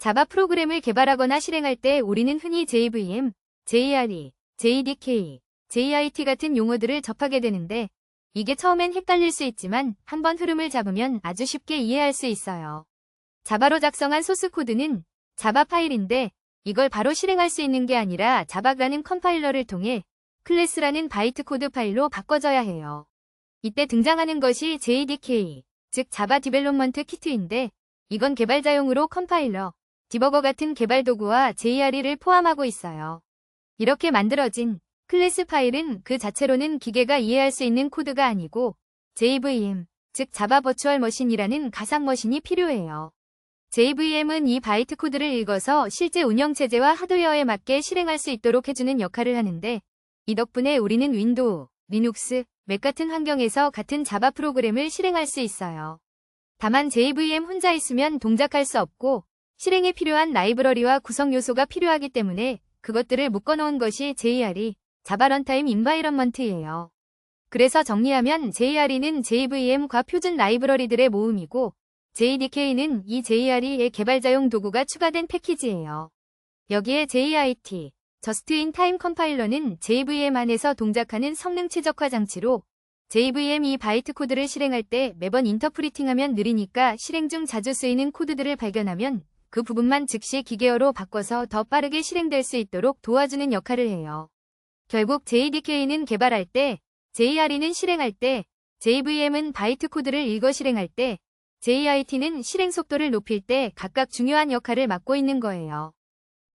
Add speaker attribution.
Speaker 1: 자바 프로그램을 개발하거나 실행할 때 우리는 흔히 JVM, JRE, JDK, JIT 같은 용어들을 접하게 되는데 이게 처음엔 헷갈릴 수 있지만 한번 흐름을 잡으면 아주 쉽게 이해할 수 있어요. 자바로 작성한 소스 코드는 자바 파일인데 이걸 바로 실행할 수 있는 게 아니라 자바라는 컴파일러를 통해 클래스라는 바이트 코드 파일로 바꿔줘야 해요. 이때 등장하는 것이 JDK, 즉 자바 디벨롭먼트 키트인데 이건 개발자용으로 컴파일러, 디버거 같은 개발 도구와 JRE를 포함하고 있어요. 이렇게 만들어진 클래스 파일은 그 자체로는 기계가 이해할 수 있는 코드가 아니고 JVM, 즉 자바 버추얼 머신이라는 가상 머신이 필요해요. JVM은 이 바이트 코드를 읽어서 실제 운영체제와 하드웨어에 맞게 실행할 수 있도록 해주는 역할을 하는데 이 덕분에 우리는 윈도우, 리눅스, 맥 같은 환경에서 같은 자바 프로그램을 실행할 수 있어요. 다만 JVM 혼자 있으면 동작할 수 없고 실행에 필요한 라이브러리와 구성 요소가 필요하기 때문에 그것들을 묶어놓은 것이 JRE, 자바 런타임 인바이런먼트예요. 그래서 정리하면 JRE는 JVM과 표준 라이브러리들의 모음이고 JDK는 이 JRE의 개발자용 도구가 추가된 패키지예요. 여기에 JIT, 저스트 인 타임 컴파일러는 JVM 안에서 동작하는 성능 최적화 장치로 JVM 이 바이트 코드를 실행할 때 매번 인터프리팅하면 느리니까 실행 중 자주 쓰이는 코드들을 발견하면 그 부분만 즉시 기계어로 바꿔서 더 빠르게 실행될 수 있도록 도와주는 역할을 해요. 결국 JDK는 개발할 때, JRE는 실행할 때, JVM은 바이트 코드를 읽어 실행할 때, JIT는 실행 속도를 높일 때 각각 중요한 역할을 맡고 있는 거예요.